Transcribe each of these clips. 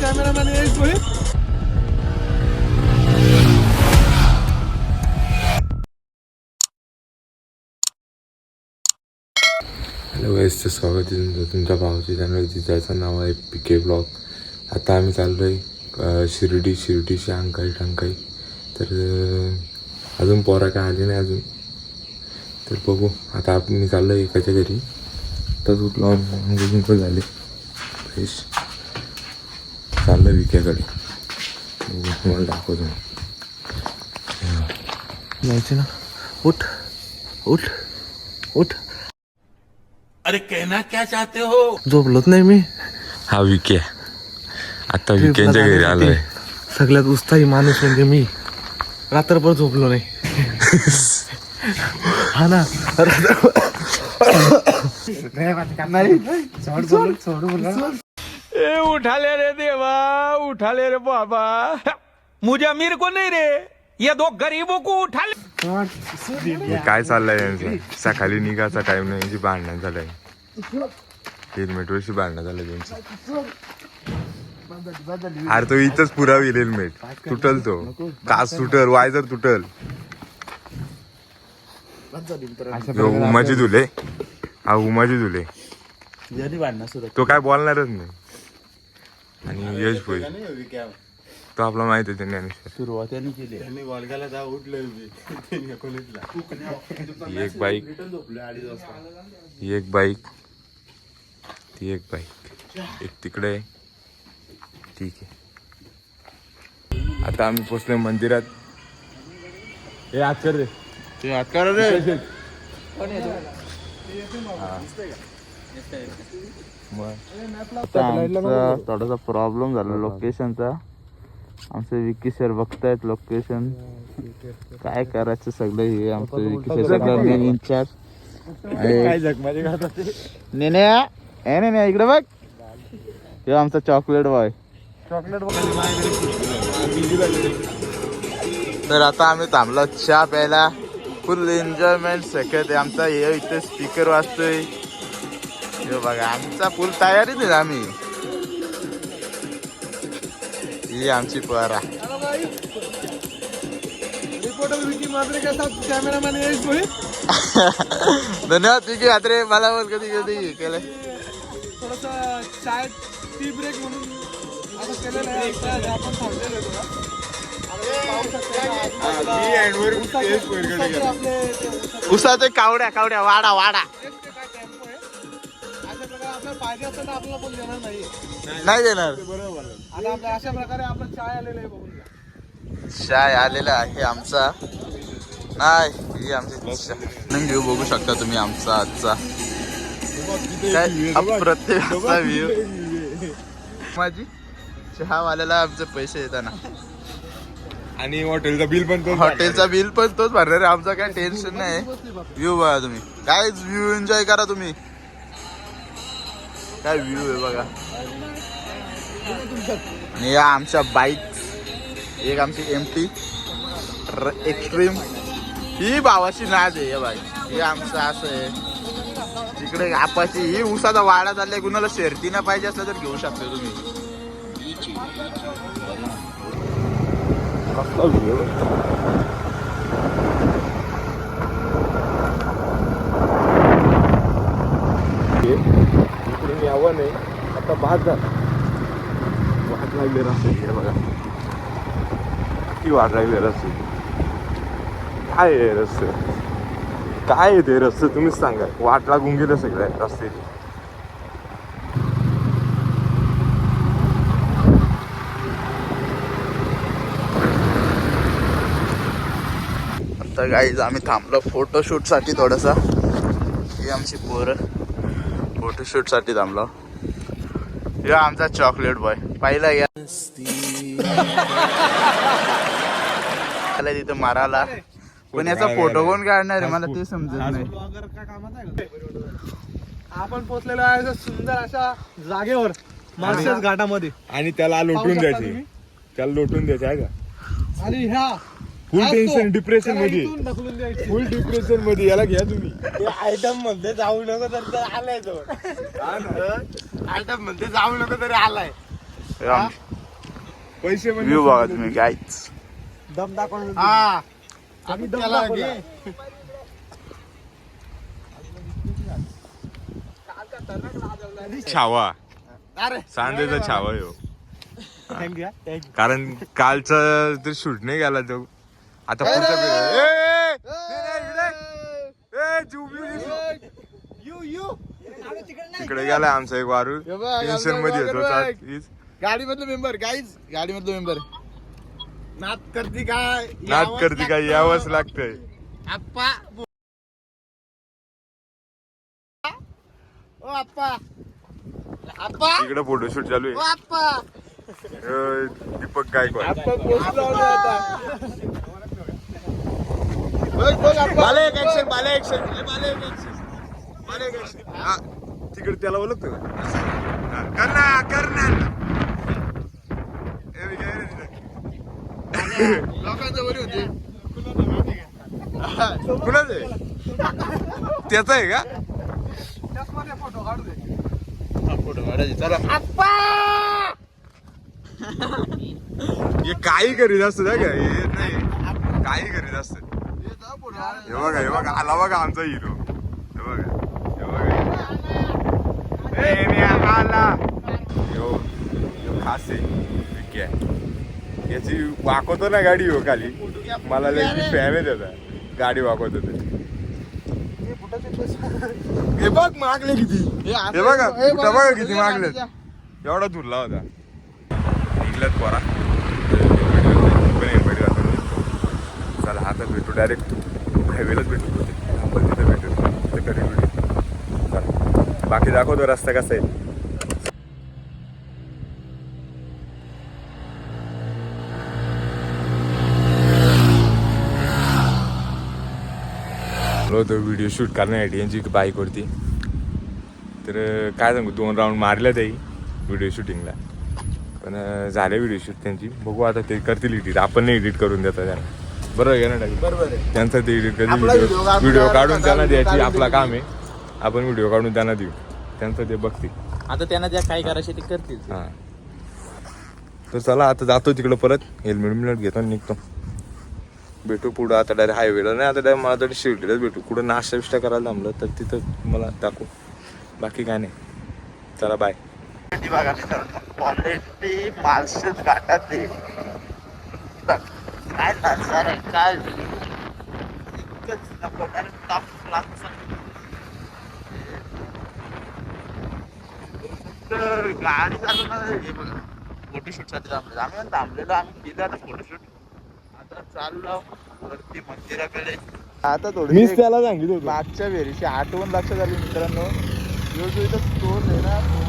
Cameraman Yash Bhoir hello गाईजचं स्वागत आहे तुमचं तुमच्या भावाच्या चॅनल ज्याचं नाव आहे पी के ब्लॉग आता आम्ही चाललो आहे शिर्डी शिर्डीची अंकाई टंकाई. तर अजून पोरा काय आली नाही अजून. तर बघू आता आपण मी चाललो आहे एकाच्या घरी. तर उठलो म्हणजे तुमचं झाले. फ्रेश चाललं विक्याकडे बघू, तुम्हाला दाखवतो जायचे ना. उठ. उठ. उठ. अरे कहना क्या चाहते हो? झोपलोच नाही मी. हा विके. आता विकेंच्या घरी आलोय. सगळ्यात उत्साही माणूस म्हणजे मी. रात्रभर झोपलो नाही. हा ना. ए उठा ले रे देवा उठा ले रे बाबा. मुझे अमीर को नहीं रे. ये दो गरीबों को उठा ले हे काय चाललंय यांचं? सकाळी निघायचा टाइम नाही यांची भांडण झालंय. हेल्मेटवरशी भांडण झालं त्यांची. अरे तो इथंच पुरा होईल हेल्मेट तुटल तो. काच तुटल वायझर तुटल. उमाची धुले. हा उमाची धुले. तो काय बोलणारच नाही. आणि यश भाई. तो आपला माहीत आहे त्यांनी ही एक बाईक. ही एक बाईक. ती एक बाईक. एक तिकडे. ठीक आहे. आता आम्ही पोचलोय मंदिरात. हे आज कर रे ते आज कर रे आता आमचा थोडासा प्रॉब्लेम झाला लोकेशनचा आमचे विकी सर बघतायत लोकेशन काय करायचं सगळं हे आमचं विकी सर सगळं ए नेन्या इकडे बघ. हे आमचा चॉकलेट बॉय तर आता आम्ही थांबलो चहा प्यायला. फुल एन्जॉयमेंट आहे आमचा. हे इथे स्पीकर वाजतोय. हे बघा आमचा फुल तयारीत आहे आम्ही. ही आमची परा. धन्यवाद विकी हात्रे मला बोल कधी कधी केलं उसाचे कावड्या कावड्या वाडा वाडा. पाहिजे तर आपल्याला देणार नाही. नाही देणार. आपल्या अशा प्रकारे आपलं चाय आलेलं आहे बघून घ्या. चाय आलेला आहे आमचा. नाही ही आमची चाय घेऊ बघू शकता तुम्ही आमचा आजचा. काय अप्रतिम व्ह्यू माझी चहा वाल्याला आमचे पैसे येताना. आणि हॉटेलचं बिल पण तो हॉटेलचा बिल पण तोच भरणार आहे. आमचा काय टेन्शन नाही. व्ह्यू बघा तुम्ही. काय व्ह्यू एन्जॉय करा तुम्ही. काय व्ह्यू आहे बघा. आणि या आमच्या बाईक एक आमची एम टी एक्स्ट्रीम ही भावाची नाद आहे या बाई हे आमचं असं आहे. तिकडे आपाची ही उसाचा वाडा चाललाय कुणाला शर्तीनं पाहिजे असलं तर घेऊ शकता तुम्ही. इकडून आहे नाही आता भात झाला. वाट लागली रस्ते हे बघा. किती वाट लागली रस्ते काय आहे रस्ते? काय आहे ते रस्ते? तुम्हीच सांगा. वाट लागून गेलं सगळ्या रस्ते. आता गाईज आम्ही थांबलो फोटोशूटसाठी थोडंसं. हे आमची पोरं. फोटोशूटसाठी थांबलो. हे आमचा चॉकलेट बॉय पाहिला या. तिथं मारायला. पण याचा फोटो कोण काढणार आहे? मला ते समजत नाही? आपण पोहोचलेलो आहे सुंदर अशा जागेवर मार्शल घाटामध्ये. आणि त्याला लोटून द्यायचे? त्याला लोटून द्यायचे आहे का? आणि ह्या फुल टेन्शन डिप्रेशन त्याला मध्ये. फुल डिप्रेशनमध्ये. याला घ्या तुम्ही. आयटममध्ये जाऊ नको तर आलाय तो. आयटममध्ये जाऊ नको तरी आलाय. पैसे पण व्ह्यू बघा तुम्ही काहीच दम दाखवून हा. आम्ही दम दाखवला. छावा. अरे. सांदेचा छावा यो. कारण कालचा तर शूट नाही गेला तो. आता पुढचा ए, ए, ए, जुबली दिसली. तिकडे गेला आमचा एक वारू हे बघ, टेन्शन आमचा मध्ये वारू. वीस. गाडी मधलं मेंबर गाईज गाडी मधलं मेंबर नात करती काय नाद करते काय यावंच लागतंय. आप्पा ओ आप्पा. आप्पा. इकडे फोटोशूट चालू ओ आहे आप्पा. अ, दीपक गायकवाड. आता पोस्ट लावले आता. आप्पा. बाले एक ऍक्शन बाले ऍक्शन बाले एक ऍक्शन बाले एक ऍक्शन हा तिकडे त्याला ओळखतो का? कर ना कर ना ए, मी काय रे तिथे? लोकांच्या वरी होते. कुणाचं आहे? त्याचा आहे का? फोटो काढू दे. फोटो काढायचे. चला. हे काही करीत असत का? हे नाही. काही करीत असत. हे बघा हे बघा आला बघा आमचा हिरो हे बघा हे बघा. ए, मी आला. यो यो खास आहे. याची वाकवतो ना गाडी हो खाली. मला लई फॅन आहे त्याचा. गाडी वाकवतो ते. हे बघ मागले किती. हे बघा बघा किती मागले एवढा धुरला होता. निघल्यात पोरा. चला आता भेटू डायरेक्ट हायवेलाच भेटत होते आपण तिथे भेटू तिथे कधी भेटत बाकी दाखवतो रस्ता कसा आहे. होतो व्हिडिओ शूट करण्यासाठी यांची बाईकवरती तर काय सांगू दोन राऊंड मारल्या त्याही व्हिडिओ शूटिंगला पण झाले व्हिडिओ शूट त्यांची. बघू आता ते करतील एडिट आपण नाही एडिट करून देता त्यांना. बरोबर आहे ना डागी? बरोबर आहे. त्यांचं ते आपला व्हिडिओ व्हिडिओ काढून त्यांना द्यायची आपला. काम आहे. आपण व्हिडिओ काढून त्यांना देऊ. त्यांचं ते बघतील. आता त्यांना ज्या काय करायचे ते करतील. हां. तर चला आता जातो तिकडं परत. हेल्मेट मिनिट घेतो आणि निघतो. भेटू पुढं. आता डायरेक्ट हायवेला नाही आता डायरेक्ट मला तर शिर्डीलाच भेटू. कुठं नाश्ता बिष्टा करायला जमलं तर तिथं मला दाखवू. बाकी काय नाही. चला बाय क्वालिटी मालशेत घाटात. काय आहे, काय इतकंच नको, हे बघा. थांबलेलो. आम्ही पण थांबलेलो. आम्ही केलं आता फोटोशूट आता चाललो. वरती मंदिराकडे. आता थोडी मीच त्याला सांगितलं होतं. मागच्या वेळीची आठवण लक्षात आली मित्रांनो. जो जो इथं स्टोर आहे ना तो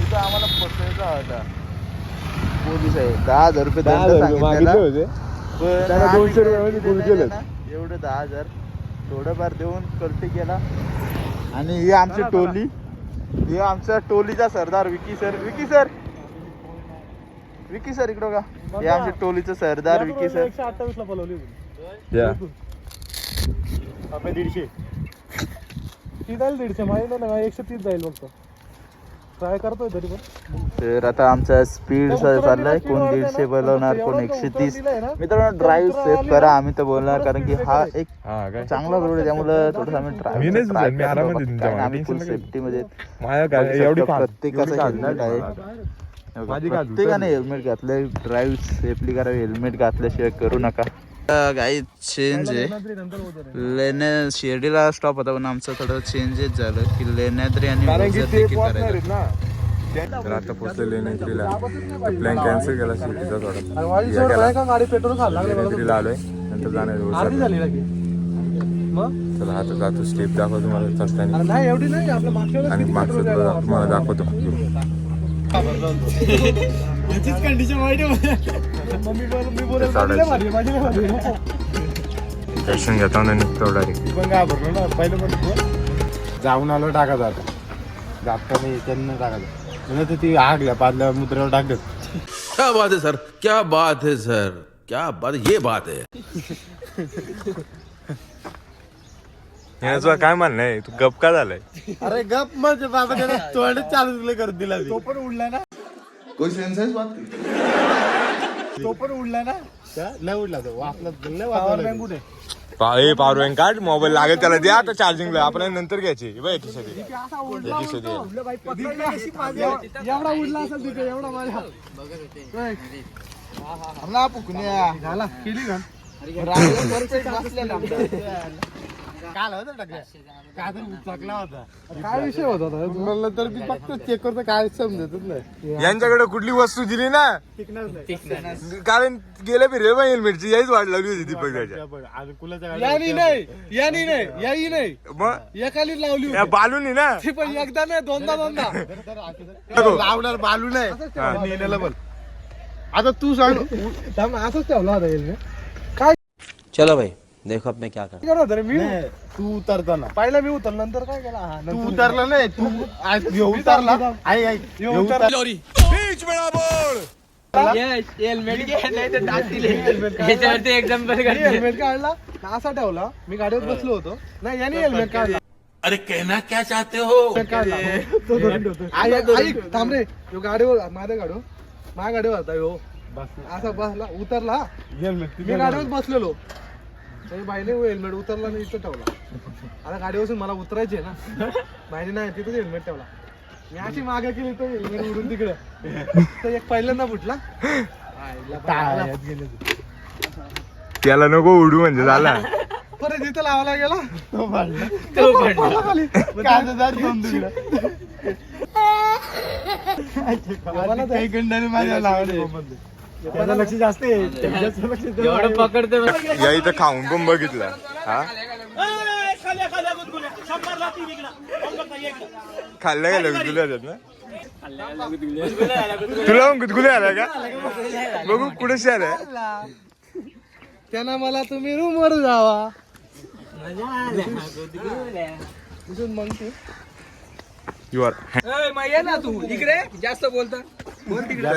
तिथं आम्हाला फसवायचा होता. पोलीस आहे. दहा हजार रुपये दहा हजार होते. पण त्याला आम्ही दोनशे रुपयामध्ये फुल केलं. ना. एवढं दहा हजार थोडंफार देऊन कल्टी केला. आणि ही आमची टोली. ही आमच्या टोलीचा सरदार Vicky sir. Vicky sir! Vicky sir इकडं का हे आमच्या टोलीचं सरदार विकी सर. एकशे अठ्ठावीस ला दीडशे. ती जाईल दीडशे. माहिती नाही ना एकशे तीस जाईल फक्त. ट्राय करतोय तरी पण. तर आता आमचा स्पीड चाललाय. कोण दीडशे बोलवणार कोण एकशे तीस? मित्रांनो ड्राईव्ह सेफ करा. आम्ही तर बोलणार कारण की हा एक चांगला रोड आहे. त्यामुळे थोडंसं आम्ही फुल नका सेफ्टी मध्ये प्रत्येकाचं हेल्मेट नाही आहे. प्रत्येकाने हेल्मेट घातलंय. ड्राईव्ह सेफली करा हेल्मेट घातल्याशिवाय करू नका. काही चेंज आहे. लेण्या शिर्डीला स्टॉप होता पण आमचं थोडं चेंजेस झालं की लेण्याद्री आणि तर आता पोचलेले नाही तिला प्लॅन कॅन्सल केला शिर्डीचा थोडा. माझी या सोड गेला. नाही का गाडी पेट्रोल खायला लागले मला लेण्याद्रीला आलोय. नंतर जाणार चला आता जातो. स्टेप दाखवतो तुम्हाला चढताना आणि मागचं तुम्हाला दाखवतो. याचीच कंडिशन वाईट निघतो डायरेक्ट पण घाबरलो ना. पहिलं पण जाऊन आलो टाका जात जाताना त्यांना टाकायचं म्हणजे ती आगल्या पादल्या मुद्रेवर टाकत क्या बात है सर? क्या बात है सर? क्या बात ये बात है। याचं काय म्हणणं आहे? तू गप का झालाय? अरे गप म्हणजे बाबा त्याला तोंड चालू करत दिला तो पण उडला ना. कोई सेंस है इस बात की. तो पण उडला ना? लय उडला तो. आपला लय वाजवला कुठे? ए पावर बँक काढ मोबाईल लागेल त्याला. द्या आता चार्जिंगला आपण नंतर घ्यायचे. बघ एक आहे. एवढा उडला असेल तिथे एवढा माझ्या ना झाला. केली घाल काल होता टाकल्या काय तरी उचकला होता. काय विषय होता तो? म्हणलं तर मी फक्त चेक करतो काय समजतच नाही. यांच्याकडे कुठली वस्तू दिली ना? कारण गेल्या फिरे हेल्मेटची याहीच वाढ लागली होती दीपक त्याच्या आणि कुलाच्या यानी नाही यानी नाही याही नाही. मग? एकाली लावली या बालूनी ना? ती पण एकदा नाही दोनदा दोनदा. लावणार बालू नाही. नेलेलं पण आता तू सांग. थांब ना, असंच ठेवला होता हेल्मेट. चलो भाई देखो अब मैं क्या कर। करत रे मी नाही, तू उतरताना पहिला मी उतरलो नंतर काय केला हा तू नंतर उतरला नाही तू आज ह्यो उतरला। आई आई ह्यो उतरला हेल्मेट काढला असा ठेवला मी गाडीवर बसलो होतो। नाही याने हेल्मेट काढला अरे कहना क्या चाहते हो? हेल्मेट काढला. ऐक थांब रे। ह्यो गाडीवर माझ्या गाडीवर माझ्या गाडीवर होता ह्यो असा बसला उतरला। हेल्मेट मी गाडीवर बसलेलो. त्याच्या बाईने हेल्मेट उतरला आणि इथं ठेवला. आता गाडीवरून मला उतरायचे ना. बाईने नाही तिथंच हेल्मेट ठेवला. मी अशी मागे केली तर हेल्मेट उडून तिकडे. तर एक पहिल्यांदा फुटला. त्याला नको उडू म्हणजे झाला. परत इथं लावायला गेला. तो भांडला तो पडला. खाली. कागदार दोन तुकडे. मला तर- काही गंडाने माझ्या लावले त्याचं लक्ष जास्त तर- या इथं खाऊन पण बघितलं. हा? खाल्ल्या गेल्या गुदगुल्या. आहेत ना? तुला पण गुदगुल्या आल्या का? बघू कुठे आलाय त्यांना मला तुम्ही रूम वर जावा मग यू आर ये ना तू. इकडे? जास्त बोलता बोल तिकडे.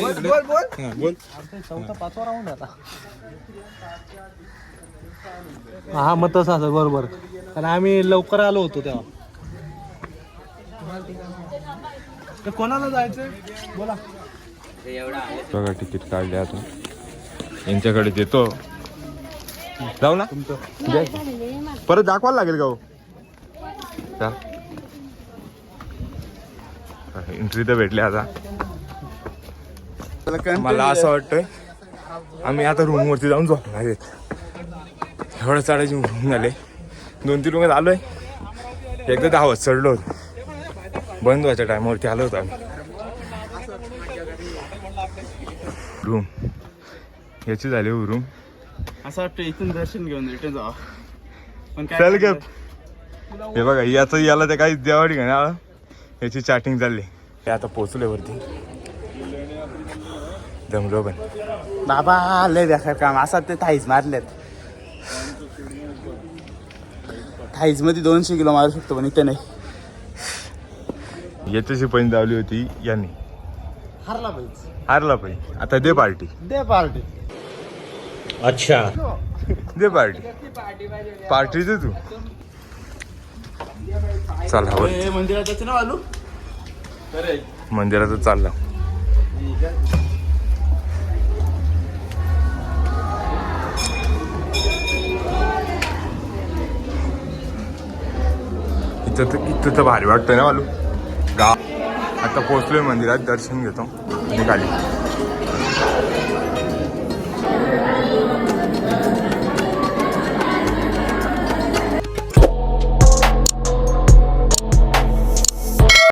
बोल बोल बोल. बोल. चौथा पाचवा राऊंड आता. हा मग तसं असं बरोबर. कारण आम्ही लवकर आलो होतो तेव्हा. तर कोणाला जायचंय? बोला. बघा तिकीट काढले आता यांच्याकडे देतो. जाऊ ना. परत दाखवायला लागेल का हो? एंट्री तर भेटली आता. मला असं वाटतंय आम्ही आता रूमवरती जाऊन झोपणार आहेत. एवढं चढायची रूम झाले. दोन तीन रूम आलोय. एकदा दहा चढलो. होतो बंद व्हायच्या टायमावरती आलो होतो आम्ही. रूम याची झाली हो रूम असं वाटतं इथून दर्शन घेऊन रिटर्न जावा. पण चल ग हे बघा याचं याला ते काही देवा ठिकाणी आलं याची चॅटिंग चालली हे आता पोचले वरती. जमलो पण. बाबा लय बेकार काम. असं ते थाईज मारलेत. थाईजमध्ये दोनशे किलो मारू शकतो पण इथे नाही. याच्याशी पण धावली होती यांनी. हरला पाहिजे. हारला पाहिजे. आता दे पार्टी. दे पार्टी. दे पार्टी. पार्टी दे तू चला वर मंदिरात ना आलो? मंदिरातच चालला. इथं तर इथं तर भारी वाटतंय ना मालू गाव आता पोचलोय मंदिरात दर्शन घेतो. गाडी